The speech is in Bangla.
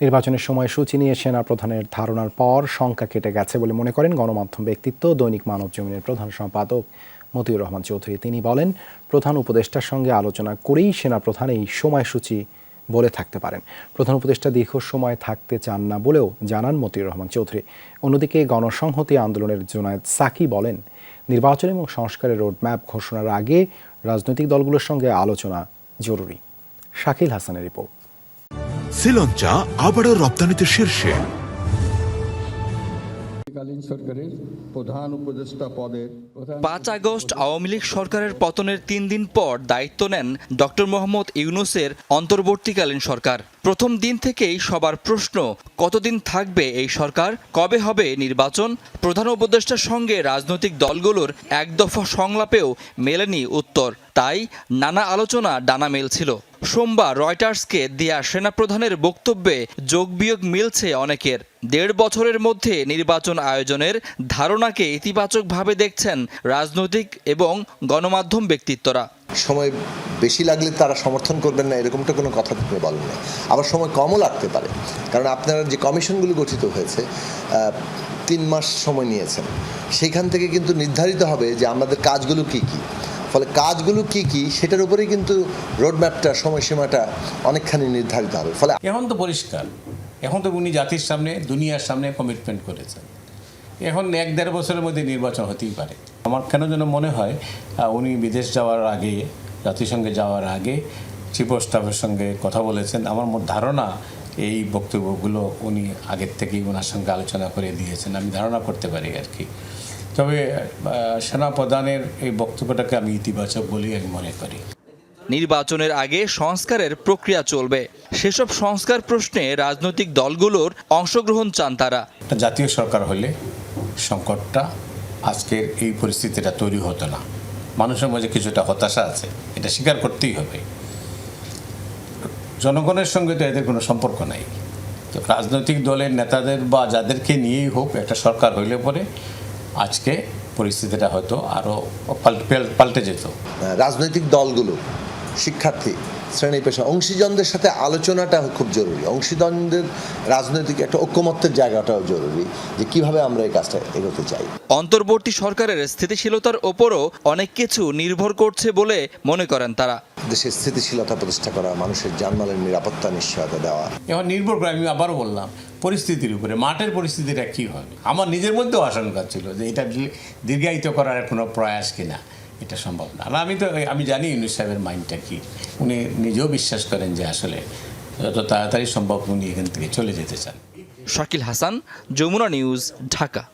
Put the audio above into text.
নির্বাচনের সময় সূচি নিয়ে সেনা প্রধানের ধারণার পর শঙ্কা কেটে গেছে বলে মনে করেন গণমাধ্যম ব্যক্তিত্ব দৈনিক মানব জমিনের প্রধান সম্পাদক মতিউর রহমান চৌধুরী। তিনি বলেন, প্রধান উপদেষ্টার সঙ্গে আলোচনা করেই সেনা প্রধান এই সময়সূচি বলে থাকতে পারেন। প্রধান উপদেষ্টা দীর্ঘ সময় থাকতে চান না বলেও জানান মতিউর রহমান চৌধুরী। অন্যদিকে গণসংহতি আন্দোলনের জোনায়েদ সাকি বলেন, নির্বাচন এবং সংস্কারের রোডম্যাপ ঘোষণার আগে রাজনৈতিক দলগুলোর সঙ্গে আলোচনা জরুরি। শাকিল হাসানের রিপোর্ট। শ্রীলঞ্চা আবারও রপ্তানিতে শীর্ষে। সরকারের প্রধান উপদেষ্টা পদের পাঁচ আগস্ট আওয়ামী লীগ সরকারের পতনের তিন দিন পর দায়িত্ব নেন ডক্টর মোহাম্মদ ইউনুসের অন্তর্বর্তীকালীন সরকার। প্রথম দিন থেকেই সবার প্রশ্ন কতদিন থাকবে এই সরকার? কবে হবে নির্বাচন? প্রধান উপদেষ্টার সঙ্গে রাজনৈতিক দলগুলোর এক দফা সংলাপেও মেলেনি উত্তর। তাই নানা আলোচনা ডানা মেলছিল সোমবার রয়টার্সকে দেয়া সেনাপ্রধানের বক্তব্যে যোগ বিয়োগ মিলছে অনেকের। দেড় বছরের মধ্যে নির্বাচন আয়োজনের ধারণাকে ইতিবাচকভাবে দেখছেন রাজনৈতিক এবং গণমাধ্যম ব্যক্তিত্বরা। সময় বেশি লাগলে তারা সমর্থন করবেন না, এরকমটা কোনো কথা আপনি বলেন না আবার সময় কমও লাগতে পারে, কারণ আপনারা যে কমিশনগুলো গঠিত হয়েছে তিন মাস সময় নিয়েছেন, সেখান থেকে কিন্তু নির্ধারিত হবে যে আমাদের কাজগুলো কি কি। ফলে কাজগুলো কি কি সেটার উপরেই কিন্তু রোডম্যাপটা সময়সীমাটা অনেকখানি নির্ধারিত হবে। ফলে এখন তো পরিষ্কার। এখন তো উনি জাতির সামনে, দুনিয়ার সামনে কমিটমেন্ট করেছেন। এখন এক দেড় বছরের মধ্যে নির্বাচন হতেই পারে। আমার কেন যেন মনে হয় উনি বিদেশ যাওয়ার আগে, জাতিসংঘে যাওয়ার আগে চিফ অফ স্টাফের সঙ্গে কথা বলেছেন। আমার ধারণা এই বক্তব্যগুলো উনি আগের থেকেই ওনার সঙ্গে আলোচনা করে দিয়েছেন। আমি ধারণা করতে পারি আর কি। তবে আহ, সেনা প্রধানের এই বক্তব্যটাকে আমি ইতিবাচক বলেই আমি মনে করি। নির্বাচনের আগে সংস্কারের প্রক্রিয়া চলবে। সেসব সংস্কার প্রশ্নে রাজনৈতিক দলগুলোর অংশগ্রহণ চান তারা। জাতীয় সরকার হলে সংকটটা আজকের এই পরিস্থিতিটা তৈরি হতো না। মানুষের মাঝে কিছুটা হতাশা আছে এটা স্বীকার করতেই হবে। জনগণের সঙ্গে তো এদের কোনো সম্পর্ক নাই। তো রাজনৈতিক দলের নেতাদের বা যাদেরকে নিয়েই হোক একটা সরকার হইলে পরে আজকে পরিস্থিতিটা হয়তো আরও পাল্টে যেত। রাজনৈতিক দলগুলো শিক্ষার্থী শ্রেণি পেশা। অংশীজনদের সাথে আলোচনাটা খুব জরুরি। অংশীজনদের রাজনৈতিক একটা ঐক্যমত্যের জায়গাটাও জরুরি যে কীভাবে আমরা এই কাজটা এগোতে চাই। অন্তর্বর্তী সরকারের স্থিতিশীলতার ওপরও অনেক কিছু নির্ভর করছে বলে মনে করেন তারা। দেশের স্থিতিশীলতা প্রতিষ্ঠা করা মানুষের জানমালের নিরাপত্তা নিশ্চয়তা দেওয়া। এখন নির্ভর করে আমি আবারও বললাম পরিস্থিতির উপরে মাঠের পরিস্থিতিটা কী হবে আমার নিজের মধ্যেও আশঙ্কা ছিল যে এটা দীর্ঘায়িত করার কোনো প্রয়াস কিনা। এটা সম্ভব না। আর আমি তো, আমি জানি ইউনুস সাহেবের মাইন্ডটা কি। উনি নিজেও বিশ্বাস করেন যে আসলে যত তাড়াতাড়ি সম্ভব উনি এখান থেকে চলে যেতে চান। শাকিল হাসান, যমুনা নিউজ, ঢাকা।